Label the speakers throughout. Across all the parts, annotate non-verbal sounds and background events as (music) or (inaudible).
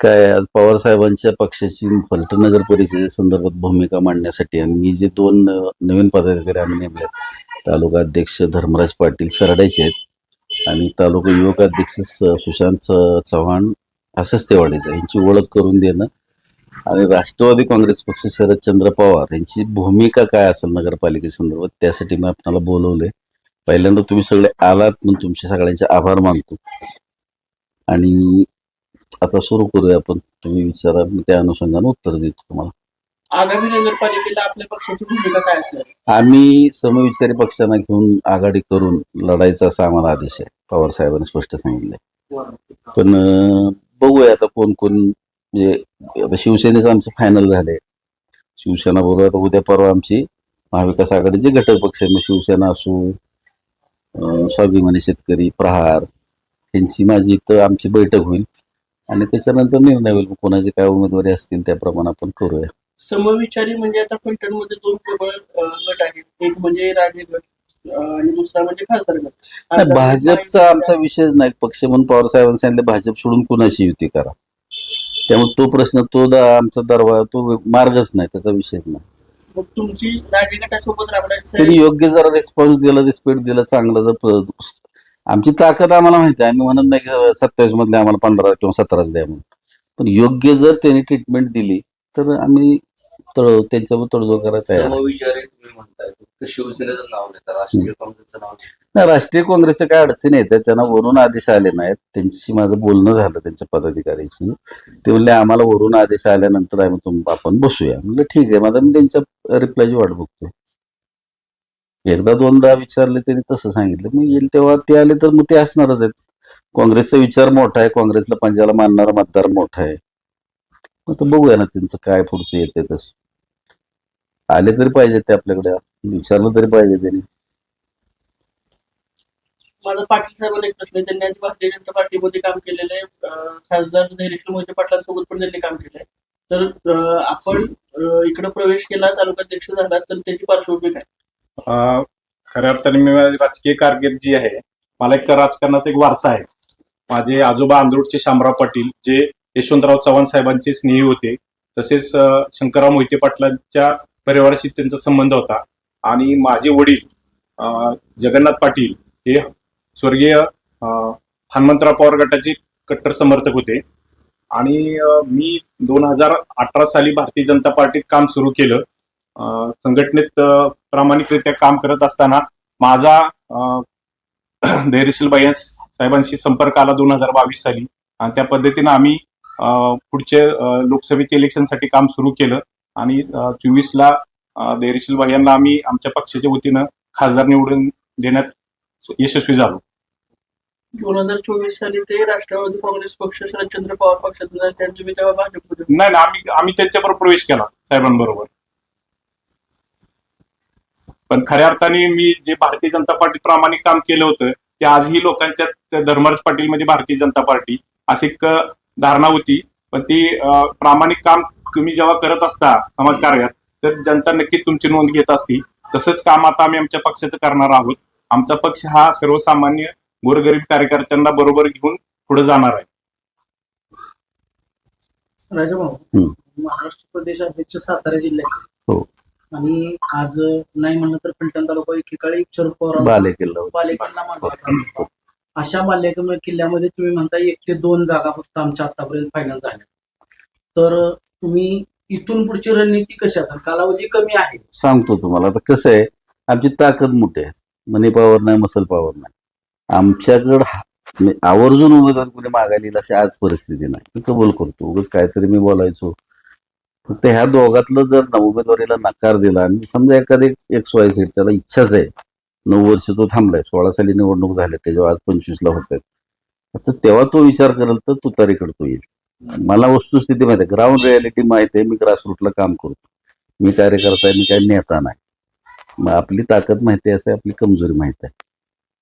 Speaker 1: काय आज पवार साहेबांच्या पक्षाची फलटण नगर परिषदेसंदर्भात भूमिका मांडण्यासाठी आणि मी जे दोन नवीन पदाधिकारी आम्ही नेमले तालुका अध्यक्ष धर्मराज पाटील सरडायचे आहेत आणि तालुका युवक अध्यक्ष सुशांत चव्हाण असंच तेवाडीचं यांची ओळख करून देणं आणि राष्ट्रवादी काँग्रेस पक्ष शरदचंद्र पवार यांची भूमिका काय असेल नगरपालिकेसंदर्भात त्यासाठी मी आपल्याला बोलवले. पहिल्यांदा तुम्ही सगळे आलात म्हणून तुमचे सगळ्यांचे आभार मानतो. आणि आता सुरू करूया आपण. तुम्ही विचारा मी त्या अनुषंगाने उत्तर देतो तुम्हाला.
Speaker 2: आगामी नगरपालिकेला आपल्या पक्षाची भूमिका काय असणार?
Speaker 1: आम्ही समविचारी पक्षांना घेऊन आघाडी करून लढायचा असा आम्हाला आदेश आहे. पवार साहेबांनी स्पष्ट सांगितलंय. पण बघूया आता कोण कोण म्हणजे आता शिवसेनेचं आमचं फायनल झालंय. शिवसेना बरोबर आता उद्या परवा आमची महाविकास आघाडीचे घटक पक्ष मग शिवसेना असू स्वाभिमानी शेतकरी प्रहार यांची माझी इथं आमची बैठक होईल. आणि त्याच्यानंतर निर्णय होईल कोणाचे काय उमेदवारी असतील त्याप्रमाणे आपण करूया.
Speaker 2: समविचारी म्हणजे आता फलटणमध्ये दोन प्रबळ गट आहेत. एक म्हणजे राजे गट आणि दुसरा म्हणजे खासदार गट.
Speaker 1: भाजपचा आमचा विषयच नाही. पक्ष म्हणून पवार साहेबांनी सांगितलं भाजप सोडून कुणाशी युती करा. त्यामुळे तो प्रश्न तो आमचा दरवाजा तो मार्गच नाही. त्याचा विषयच नाही.
Speaker 2: मग तुमची
Speaker 1: त्यांनी योग्य जरा रिस्पॉन्स दिला रिस्पेक्ट दिला चांगला जर आमची ताकद आम्हाला माहिती आहे. आम्ही म्हणत नाही की सत्तावीस मधले आम्हाला पंधरा किंवा सतराच द्या म्हणून. पण योग्य जर त्यांनी ट्रीटमेंट दिली तर आम्ही तळ त्यांच्यावर तडजोड आहे.
Speaker 3: समविचारी तुम्ही म्हणताय. फक्त शिवसेनेचं नाव घेता राष्ट्रीय काँग्रेसचं नाव घेता.
Speaker 1: नाही राष्ट्रीय काँग्रेसच्या काय अडचणी येतात त्यांना वरून आदेश आले नाहीत. त्यांच्याशी माझं बोलणं झालं त्यांच्या पदाधिकाऱ्यांशी. ते म्हणले आम्हाला वरून आदेश आल्यानंतर आम्ही तुम आपण बसूया. म्हणलं ठीक आहे. माझा मी त्यांच्या रिप्लायची वाट बघतो एकदा दोनदा विचारले त्यांनी तसं सांगितलं. मग येईल तेव्हा ते आले तर मग ते असणारच आहेत. काँग्रेसचा विचार मोठा आहे काँग्रेसला पंजाला मानणारा मतदार मोठा आहे. मग तर बघूया ना त्यांचं काय पुढचं येते तसं. आले तरी पाहिजे ते आपल्याकडे विचारलं तरी पाहिजे त्यांनी.
Speaker 2: माझा पाटील साहेबांना एक प्रश्न त्यांनी आधी भारतीय जनता पार्टीमध्ये काम केलेलं आहे. खासदार धैर्यशील मोहिते पाटलांसोबत पण त्यांनी काम केलंय. तर आपण इकडे प्रवेश केला तालुकाध्यक्ष झाला तर त्याची पार्श्वभूमी काय?
Speaker 4: खऱ्या अर्थाने मी माझी राजकीय कारकीर्द जी आहे मला एक राजकारणाचा एक वारसा आहे. माझे आजोबा आंदोडचे शामराव पाटील जे यशवंतराव चव्हाण साहेबांचे स्नेही होते तसेच शंकरराव मोहिते पाटलांच्या परिवाराशी त्यांचा संबंध होता. आणि माझे वडील जगन्नाथ पाटील हे स्वर्गीय हनुमंतराव पवार गटाचे कट्टर समर्थक होते. आणि मी दोन हजार अठरा साली भारतीय जनता पार्टीत काम सुरू केलं. संघटनेत प्रामाणिकरित्या काम करत असताना माझा (clears throat) धैर्यशील बाई साहेबांशी संपर्क आला दोन हजार बावीस साली. आणि त्या पद्धतीनं आम्ही पुढचे अं, लोकसभेच्या इलेक्शनसाठी काम सुरू केलं. आणि चोवीसला धैर्यशील बाई यांना आम्ही आमच्या पक्षाच्या वतीनं खासदार निवडून देण्यात यशस्वी झालो.
Speaker 2: दोन हजार चोवीस साली ते राष्ट्रवादी काँग्रेस पक्ष शरदचंद्र पवार पक्षातून झाले. त्यांचे तेव्हा
Speaker 4: नाही आम्ही आम्ही त्यांच्याबरोबर प्रवेश केला साहेबांबरोबर. पण खऱ्या अर्थाने मी जे भारतीय जनता पार्टी प्रामाणिक काम केलं होतं ते आजही लोकांच्या त्या धर्मराज पाटील मध्ये भारतीय जनता पार्टी अशी एक धारणा होती. पण ती प्रामाणिक काम तुम्ही जेव्हा करत असता समाजकार्यात तर जनता नक्कीच तुमची नोंद घेत असती. तसंच काम आता आम्ही आमच्या पक्षाचं करणार आहोत. आमचा पक्ष हा सर्वसामान्य गोरगरीब कार्यकर्त्यांना बरोबर घेऊन पुढे जाणार आहे.
Speaker 5: राजाभाऊ. महाराष्ट्र प्रदेश अध्यक्ष सातारा जिल्ह्याचे.
Speaker 1: हो.
Speaker 5: आणि आज नाही म्हणलं तर फलटण तालुका एकेकाळी शरद पवार
Speaker 1: बाले किल्ला होता.
Speaker 5: बालेकिल्ला मानला जात. अशा बाल्य किल्ल्यामध्ये तुम्ही म्हणता एक ते दोन जागा फक्त आमच्या आतापर्यंत फायनल झाल्या. तर तुम्ही इथून पुढची रणनीती कशी असेल? कालावधी कमी आहे.
Speaker 1: सांगतो तुम्हाला. आता कसं आहे आमची ताकद मोठी आहे. मनी पॉवर नाही मसल पॉवर नाही. आमच्याकडं हा- म्हणजे आवर्जून उमेदवार कुणी मागायला येईल अशी आज परिस्थिती नाही. मी कबूल करतो. उगाच काहीतरी मी बोलायचो. फक्त ह्या दोघातलं जर उमेदवारीला नकार दिला आणि समजा एखादे एक सोय सीट त्याला इच्छाच आहे. नऊ वर्ष तो थांबलाय सोळा साली निवडणूक झाल्या त्याच्यावर आज पंचवीसला होत आहेत. तर तेव्हा तो विचार करेल तर तुतारीकडे तो येईल. मला वस्तुस्थिती माहिती आहे ग्राउंड रियालिटी माहिती आहे मी ग्रासरूटला काम करतो. मी कार्यकर्ता आहे मी काय नेता नाही. मग आपली ताकद माहिती आहे असं आपली कमजोरी माहिती आहे.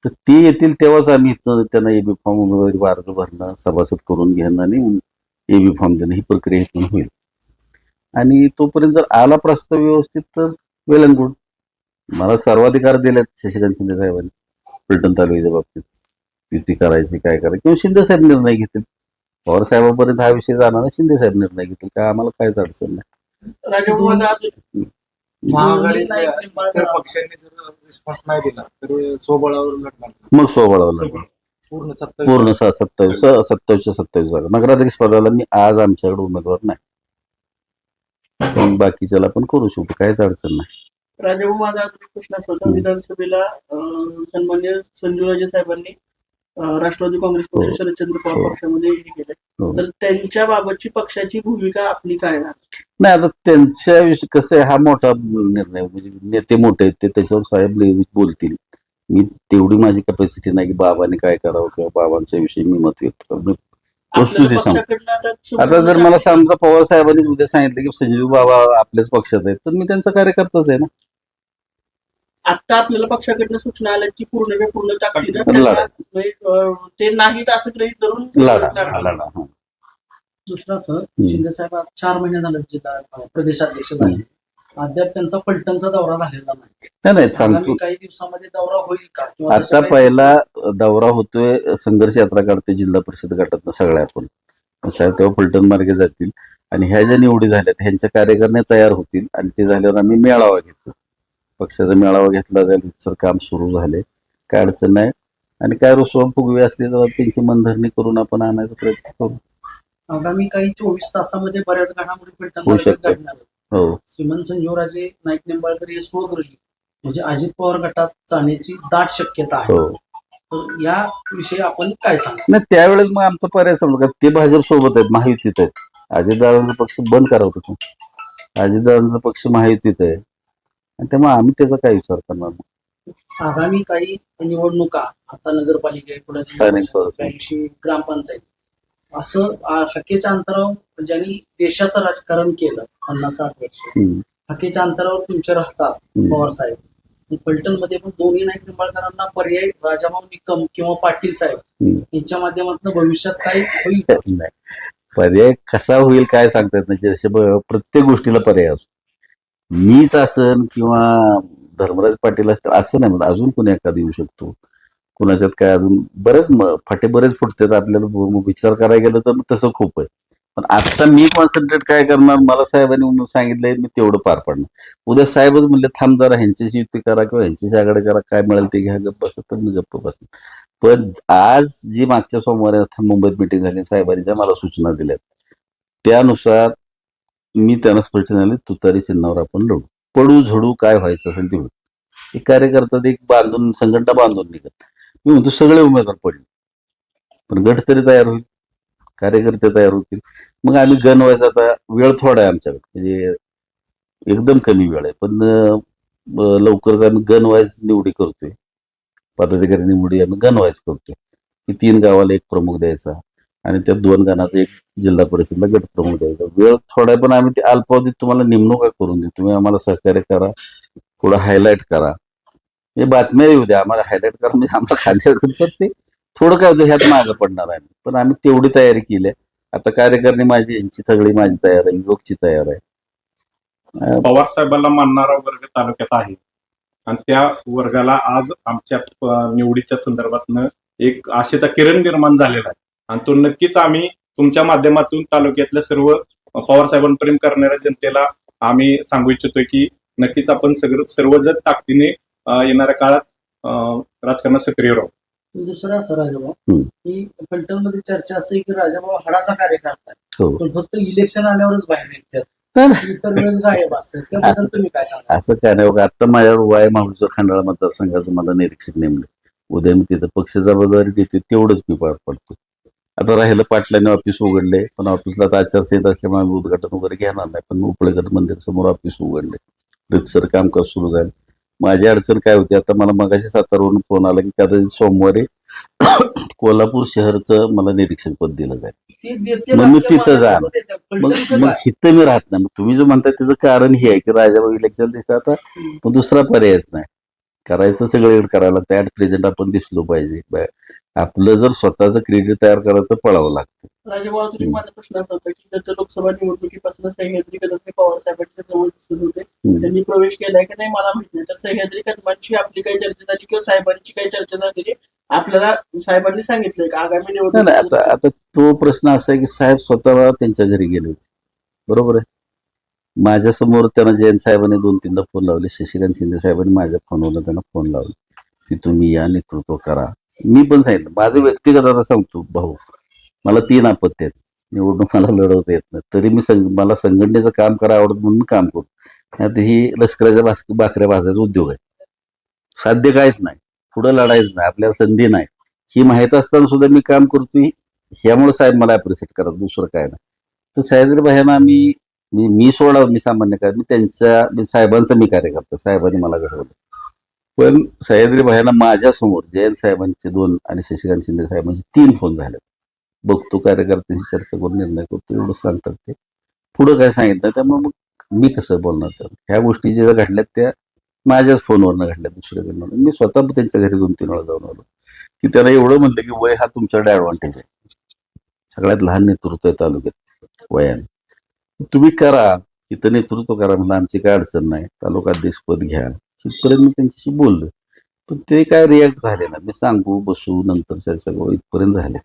Speaker 1: तर ते येतील तेव्हाच आम्ही त्यांना एबी फॉर्म उमेदवारी अर्ज भरणं सभासद करून घेणं आणि एबी फॉर्म देणं ही प्रक्रिया इथून होईल. आणि तोपर्यंत जर आला प्रस्ताव व्यवस्थित तर वेल अँड गुड. मला सर्वाधिकार दिलेत शशिकांत शिंदे साहेबांनी फलटण तालुक्याच्या बाबतीत. युती करायची काय करायची? किंवा शिंदे साहेब निर्णय घेतील. पवार साहेबांपर्यंत हा विषय जाणार नाही, शिंदे साहेब निर्णय घेतील. काय आम्हाला काहीच अडचण नाही.
Speaker 6: लढणार.
Speaker 1: मग सोबळावं लागेल
Speaker 6: पूर्ण सत्ता
Speaker 1: पूर्ण स- सत्तावीस सत्तावीसच्या सत्तावीस जागा. नगराध्यक्ष पदाला मी आज आमच्याकडे उमेदवार नाही. पण बाकीच्याला पण करू शकतो काहीच अडचण नाही
Speaker 2: राजाभाऊ माझा अजून एक प्रश्न असा होता
Speaker 1: हम्म.
Speaker 2: विधानसभेला अं, सन्मान्य संजूराजे साहेबांनी अं, राष्ट्रवादी काँग्रेस पक्ष
Speaker 1: हो.
Speaker 2: शरदचंद्र पवार
Speaker 1: हो.
Speaker 2: पक्षामध्ये हे केलंय
Speaker 1: हो.
Speaker 2: तर त्यांच्या बाबतची पक्षाची भूमिका आपली काय
Speaker 1: नाही आता त्यांच्याविषयी कसं आहे हा मोठा निर्णय म्हणजे नेते मोठे आहेत ते त्याच्यावर साहेब नेहमीच बोलतील मी तेवढी माझी कॅपॅसिटी नाही की बाबांनी काय करावं किंवा बाबांच्या विषयी मी मत व्यक्त करू
Speaker 2: पक्षाकडनं आता
Speaker 1: जर मला समजा पवार साहेबांनी उद्या सांगितलं की संजीव बाबा आपल्याच पक्षात आहेत तर मी त्यांचा कार्यकर्ताच आहे ना.
Speaker 2: आता आपल्याला पक्षाकडनं सूचना आल्या की पूर्णच्या पूर्ण ताकदीनं म्हणजे, ते नाहीत असं गृहीत धरून
Speaker 1: लढा. हा.
Speaker 5: दुसरा सर शिंदे साहेब आज चार महिने झाले जिल्हा प्रदेशाध्यक्ष झाले. अद्याप त्यांचा पलटणचा दौरा झालेला नाही.
Speaker 1: नाही नाही सांगतो.
Speaker 5: काही दिवसामध्ये दौरा होईल का?
Speaker 1: आता पहिला दौरा होतोय संघर्ष यात्रा काढते जिल्हा परिषद गटातनं सगळ्या आपण. साहेब तेव्हा फलटण मार्गे जातील. आणि ह्या ज्या निवडी झाल्यात ह्यांच्या कार्यकर्ते तयार होतील आणि ते झाल्यावर आम्ही मेळावा घेतो. पक्षाचा मेळावा घेतला जाईल सर काम सुरू झाले. काय अडचण नाही. आणि काय रुसवा फुगवी असली तर त्यांची मनधरणी करून आपण आणायचा प्रयत्न करू.
Speaker 5: आगामी काही चोवीस तासामध्ये बऱ्याच घडामोडी
Speaker 1: होऊ शकतात. हो.
Speaker 5: श्रीमंत संजीवराजे नाईक निंबाळकर हे स्वगृही म्हणजे अजित पवार गटात जाण्याची दाट शक्यता आहे.
Speaker 1: हो.
Speaker 5: तर या विषयी आपण काय सांगा?
Speaker 1: नाही त्यावेळेस मग आमचा पर्याय समजा का ते भाजप सोबत आहेत महायुतीत आहेत. अजितदादांचा पक्ष बंद करावं होतं अजितदादांचा पक्ष महायुतीत आहे. आणि त्यामुळे आम्ही त्याचा काय विचार करणार नाही.
Speaker 5: आगामी काही निवडणुका आता नगरपालिका
Speaker 1: स्थानिक स्वराज्य.
Speaker 5: ग्रामपंचायत. असं हकेच्या अंतरावर ज्यांनी देशाचं राजकारण केलं पन्नास साठ वर्ष हकेच्या अंतरावर तुमचे राहतात. पवार साहेब. फलटणमध्ये पण दोन्ही नाईक निंबाळकरांना पर्याय राजाभाऊ निकम किंवा पाटील साहेब. यांच्या माध्यमातून भविष्यात काही होईल (laughs)
Speaker 1: पर्याय कसा होईल काय सांगता येत नाही जसे प्रत्येक गोष्टीला पर्याय असतो. मीच असन किंवा धर्मराज पाटील असतील असं नाही म्हणत. अजून कोणी एखादा येऊ शकतो. कुणाच्यात काय अजून बरेच फाटे बरेच फुटतात आपल्याला. विचार करायला गेलं तर तसं खूप आहे. पण आता मी कॉन्सन्ट्रेट काय करणार? मला साहेबांनी म्हणून सांगितलंय मी तेवढं पार पडणार. उद्या साहेबच म्हणले थांब जरा ह्यांच्याशी युक्ती करा किंवा ह्यांच्याशी आघाडी करा. काय मिळेल ते घ्या गप्प बसत तर मी गप्प बसणार. पण आज जी मागच्या सोमवारी मुंबईत मिटिंग झाली साहेबांनी ज्या मला सूचना दिल्यात. त्यानुसार मी त्यांना स्पष्ट झाले तुतारी चिन्हावर आपण लढू. पडू झडू काय व्हायचं असेल ते एक कार्यकर्ता एक बांधून संघटना बांधून निघत. मी म्हणतो सगळे उमेदवार पडले. पण गट तरी तयार होईल कार्यकर्ते तयार होतील. मग आम्ही गण व्हायचा आता वेळ थोडा आहे आमच्याकडे. म्हणजे एकदम कमी वेळ आहे. पण लवकरच आम्ही गण वाईज निवडी करतोय. पदाधिकारी निवडी आम्ही गण वाईज करतोय. की तीन गावाला एक प्रमुख द्यायचा आणि त्या दोन गणाचा एक जिल्हा परिषदला गट प्रमुख द्यायचा. वेळ थोडा पण आम्ही ते अल्पावधीत तुम्हाला नेमणुका करून देऊ तुम्ही आम्हाला सहकार्य करा थोडं हायलाईट करा. हे बातम्या येऊ द्या. आम्हाला हायलाईट करा. म्हणजे आम्हाला खाली तर ते थोडं काय होतं ह्यात मागं पडणार आहे. पण आम्ही तेवढी तयारी केली आहे. आता कार्यकारणी माझी यांची सगळी माझी तयार आहे. युवकची तयार आहे.
Speaker 4: पवार साहेबांना मानणारा वर्ग तालुक्यात आहे. आणि त्या वर्गाला आज आमच्या निवडीच्या संदर्भातनं एक आशेचा किरण निर्माण झालेला आहे. आणि तो नक्कीच आम्ही तुमच्या माध्यमातून तालुक्यातल्या सर्व पवार साहेबांपर्यंत करणाऱ्या जनतेला आम्ही सांगू इच्छितोय की नक्कीच आपण सगळं सर्वजण ताकदीने येणाऱ्या काळात अ, राजकारणात सक्रिय राहू.
Speaker 5: दुसरं असं राजाभाऊ. की फलटणमध्ये चर्चा असं आहे की राजाभाऊ हाडाचा कार्यकर्ता आहे.
Speaker 1: हो.
Speaker 5: पण फक्त इलेक्शन आल्यावरच बाहेर निघतात.
Speaker 1: तर
Speaker 5: इतर वेळेस गायब असतात. त्याबद्दल
Speaker 1: असं-
Speaker 5: तुम्ही काय सांगा
Speaker 1: असं काय नाही. बघा आता माझ्यावर वाय माहुलचं खंडाळा मतदारसंघाचं मला निरीक्षक नेमले. उद्या मी तिथं पक्ष जबाबदारी देते तेवढंच मी पार पडतो आता राहिलं पाटलाने ऑफिस उघडले पण ऑफिसला आता आचारसंहिता असल्यामुळे आम्ही उद्घाटन वगैरे घेणार नाही. पण उपळेकर मंदिर समोर ऑफिस उघडले रितसर कामकाज सुरू झालं. माझी अडचण काय होती आता मला मगाशी सातारवरून फोन आला की कदाचित सोमवारी कोल्हापूर शहरचं मला निरीक्षक पद दिलं जाईल. मग मी तिथं.
Speaker 5: देते.
Speaker 1: मग मग? हिथं मी राहत नाही. मग तुम्ही जो म्हणताय त्याचं कारण हे आहे की राजाभाऊ इलेक्शन दिसतं आता मग दुसरा पर्यायच नाही. करायचं सगळीकडे करायला लागतं. ऍट प्रेझेंट आपण दिसलो पाहिजे. आपलं जर स्वतःचं क्रेडिट तयार करायचं पळावं लागतं.
Speaker 2: राजेबाबा तुम्ही माझा प्रश्न असा होता की जर लोकसभा निवडणुकीपासून सह्याद्री कदम पवार साहेबांच्या जवळ दिसत होते. त्यांनी प्रवेश केलाय की नाही मला माहीत नाही. तर सह्याद्री कदमांची आपली काही चर्चा झाली किंवा साहेबांची काही चर्चा झालेली आपल्याला साहेबांनी सांगितलंय का? आगामी
Speaker 1: नाही, आता
Speaker 2: निवडणूक
Speaker 1: आता तो प्रश्न असा आहे की साहेब स्वतः त्यांच्या घरी गेले होते. बरोबर आहे? माझ्यासमोर त्यांना जयंत साहेबांनी दोन तीनदा फोन लावले. शशिकांत शिंदे साहेबांनी माझ्या फोनवर त्यांना फोन लावले की तुम्ही या नेतृत्व करा. मी पण सांगितलं. माझं व्यक्तिगत आता सांगतो भाऊ. मला तीन आपत्ती आहेत. निवडणूक मला लढवता येत नाही. तरी मी संग मला संघटनेचं काम करा आवडत म्हणून मी काम करू. आता ही लष्कराच्या भास भाकऱ्या भाजायचा उद्योग आहे. साध्य काहीच नाही. पुढं लढायचं नाही. आपल्याला संधी नाही. ही माहीत असताना सुद्धा मी काम करतोय. ह्यामुळे साहेब मला अप्रिशिएट करा दुसरं काय नाही. तर साहेब भाईंना मी मी मी सोडा मी सामान्य काय मी त्यांच्या मी साहेबांचा मी कार्यकर्ता साहेबांनी मला घडवलं. पण सह्याद्री भाईंना माझ्यासमोर जयंत साहेबांचे दोन आणि शशिकांत शिंदे साहेबांचे तीन फोन झाले बघतो कार्यकर्त्यांशी चर्चा करून निर्णय करतो एवढं सांगतात ते. पुढं काय सांगितलं त्यामुळे मग मी कसं बोलणार तर ह्या गोष्टी ज्या घडल्यात त्या माझ्याच फोनवरनं घडल्या दुसऱ्याकडनं मी स्वतः त्यांच्या घरी दोन तीन वेळा जाऊन आलो. की त्याला एवढं म्हणलं की वय हा तुमच्याकडे ॲडव्हान्टेज आहे. सगळ्यात लहान नेतृत्व आहे तालुक्यात वयाने. तुम्ही करा इथं नेतृत्व करा म्हणलं आमची काय अडचण नाही. तालुकाध्यक्ष पद घ्या. इथपर्यंत मी त्यांच्याशी बोललो. पण ते काय रिॲक्ट झाले ना मी सांगू बसू नंतर चर्चा करू इथपर्यंत झाले.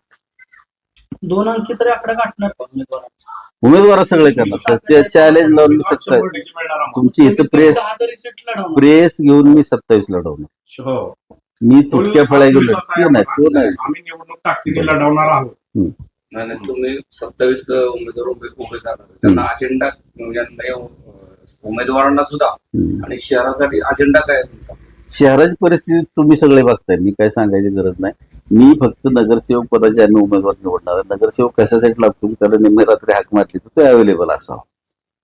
Speaker 5: दोन अंकी तरी आकडा गाठणार का उमेदवारांचा?
Speaker 1: उमेदवार सगळे करणार. ते चॅलेंज लावून मी सत्ता
Speaker 4: शंभर टक्के मिळणार आम्हाला.
Speaker 1: तुमची इथं प्रेस
Speaker 5: दहा तरी सीट लढवणार.
Speaker 1: प्रेस घेऊन मी सत्तावीस लढवणार.
Speaker 4: हो.
Speaker 1: मी तुटक्या फळ्या घेऊन नाही तो. नाही.
Speaker 4: आम्ही निवडणूक ताकदीने लढवणार आहोत.
Speaker 3: नाही नाही, तुम्ही सत्तावीस उमेदवार उभे उभे करणार. त्यांना अजेंडा यांना या, अं, उमेदवारांना सुद्धा
Speaker 1: हम्म.
Speaker 3: आणि शहरासाठी अजेंडा काय आहे तुमचा?
Speaker 1: शहराची परिस्थिती तुम्ही सगळे बघताय मी काय सांगायची गरज नाही. मी फक्त नगरसेवक पदाचे आणि उमेदवार निवडणार नगरसेवक कशासाठी लागतो की त्याला निम्मे रात्री हाक मारली तर तो अवेलेबल असावा.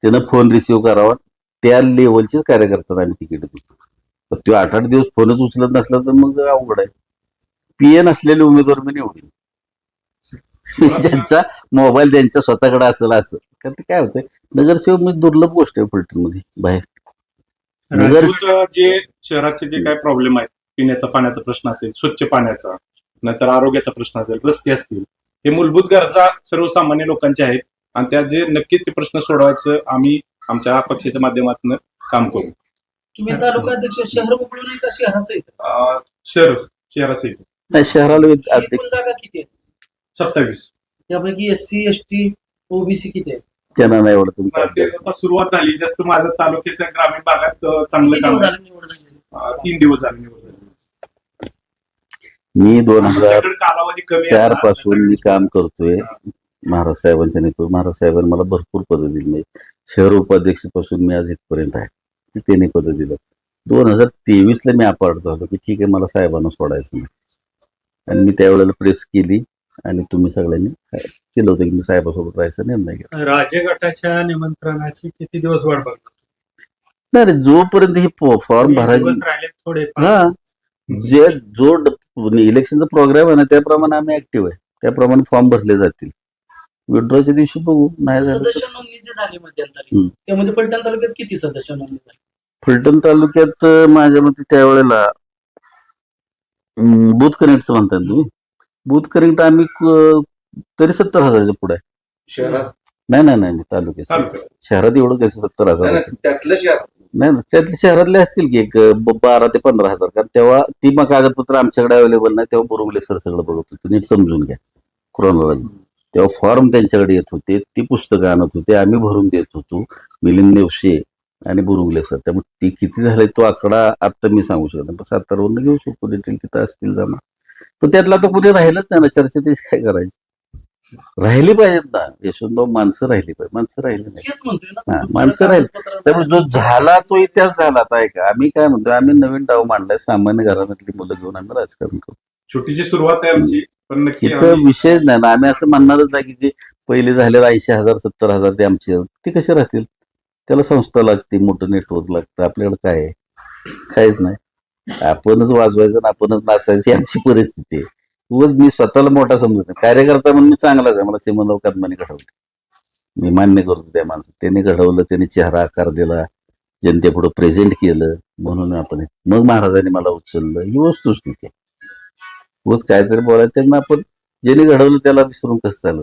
Speaker 1: त्यानं फोन रिसिव्ह करावा. त्या लेवलचेच कार्यकर्त्यांना आम्ही तिकीट देतो. तर तो आठ आठ दिवस फोनच उचलत नसला तर मग अवघड आहे. पीएन असलेले उमेदवार मी निवडीन. (laughs) ज्यांचा मोबाईल त्यांच्या स्वतःकडे असेल असं. कारण ते काय होतंय नगरसेवक म्हणजे दुर्लभ गोष्ट आहे फिल्टरमध्ये बाहेर.
Speaker 4: जे शहराचे जे काही प्रॉब्लेम आहेत पिण्याचा पाण्याचा प्रश्न असेल स्वच्छ पाण्याचा नंतर आरोग्याचा प्रश्न असेल रस्ते असतील हे मूलभूत गरजा सर्वसामान्य लोकांच्या आहेत आणि त्या जे नक्कीच ते प्रश्न सोडवायचं आम्ही आमच्या पक्षाच्या माध्यमातून काम करू.
Speaker 5: तुम्ही तालुका अध्यक्ष शहर मोकळून आहे का? शहरासहित?
Speaker 4: अं, शहर शहरासहित.
Speaker 1: नाही शहराला एक
Speaker 5: एकूण
Speaker 1: अध्यक्ष.
Speaker 5: जागा किती आहेत
Speaker 4: सत्तावीस.
Speaker 5: त्यापैकी S C S T OBC किती आहेत
Speaker 1: त्यांना नाही एवढं तुमचा.
Speaker 4: आता सुरुवात झाली. जास्त माझ्या तालुक्याच्या ग्रामीण भागात अं, चांगलं काम आहे. अं, तीन दिवस झाले निवड झाली.
Speaker 1: मी दोन हजार
Speaker 4: आमच्याकडे कालावधी कमी आहे.
Speaker 1: चारपासून मी काम करतोय. महाराज साहेबांच्या नेतृत्व महाराज साहेबांनी मला भरपूर पदं दिली शहर उपाध्यक्षपासून मी आज इथपर्यंत आहे. ते त्यांनी पदं दिलं दोन हजार तेवीस ला मी अपार्ट झालो की ठीक आहे मला साहेबांना सोडायचं नाही. आणि मी त्यावेळेला प्रेस केली. आणि तुम्ही सगळ्यांनी काय केलं होतं की मी साहेबासोबत राहायचा निर्णय घेतला.
Speaker 7: राज्य गटाच्या निमंत्रणाची किती दिवस वाट बघणार
Speaker 1: नाही रे, जोपर्यंत ही फॉर्म भरायची
Speaker 7: दिवस राहिले थोडे
Speaker 1: हा. जे जो इलेक्शनचा प्रोग्राम आहे ना त्याप्रमाणे आम्ही ऍक्टिव्ह आहे. त्याप्रमाणे फॉर्म भरले जातील. विड्रॉच्या दिवशी बघू नाही झालं तर
Speaker 5: सदस्य नोंदणी जी झाली मध्यंतरी. त्यामध्ये पलटण तालुक्यात किती सदस्य नोंदणी झाली?
Speaker 1: फलटण तालुक्यात अं, माझ्या मते त्यावेळेला अं, बूथ कनेक्टचं म्हणताय ना तुम्ही? बूथ कनेक्ट आम्ही क- तरी सत्तर हजारच्या पुढे आहे.
Speaker 3: शहरात?
Speaker 1: नाही नाही नाही तालुक्यात.
Speaker 4: तालुक्यात.
Speaker 1: शहरात एवढं कसं सत्तर हजार
Speaker 3: नाही? नाही, त्यातलं शहर.
Speaker 1: नाही त्यातले शहरातले असतील की एक ब- बारा ते पंधरा हजार. कारण तेव्हा ती मग कागदपत्र आमच्याकडे अवेलेबल नाही तेव्हा बुरुंगले सर सगळं बघत होते. नीट समजून घ्या. क्रोनॉलॉजी तेव्हा फॉर्म त्यांच्याकडे येत होते ती पुस्तकं आणत होते आम्ही भरून देत होतो. मिलिंद नेवशे आणि बुरुंगले सर. त्यामुळे ती किती झाले तो आकडा आता मी सांगू शकत नाही. पण सातारावरून घेऊ शकतो. डिटेल तिथं असतील जमा. पण त्यातला तर कुठे राहिलंच नाही ना चर्चा त्याची काय करायची? राहिली पाहिजेत ना. यशवंतराव माणसं राहिली पाहिजे. माणसं राहिली नाही. हा, माणसं राहील. त्यामुळे जो झाला तो इतिहास झाला. आता आहे का आम्ही काय म्हणतो आम्ही नवीन डाव मांडलाय. सामान्य घराण्यातली मुलं घेऊन आम्ही राजकारण करू.
Speaker 4: छोटीची सुरुवात आहे आमची पण नक्की
Speaker 1: इथं विषयच नाही ना. आम्ही असं म्हणणारच आहे की जे पहिले झालेले ऐंशी हजार सत्तर हजार ते आमचे. ते कसे राहतील? त्याला संस्था लागते मोठं नेटवर्क लागतं. आपल्याकडे काय आहे? काहीच नाही. आपणच वाजवायचं आणि आपणच नाचायचं आमची परिस्थिती आहे. उगाच मी स्वतःला मोठा समजत नाही. कार्यकर्ता म्हणून मी चांगलाच आहे. मला सिमनराव कदमाने घडवलं मी मान्य करतो त्या माणसं त्यांनी घडवलं त्यांनी चेहरा आकार दिला जनतेपुढं प्रेझेंट केलं. म्हणून आपण मग महाराजांनी मला उचललं. ही वस्तुस्थिती आहे उगाच काहीतरी बोलायचं. त्यांना आपण ज्याने घडवलं त्याला विसरून कसं चाललं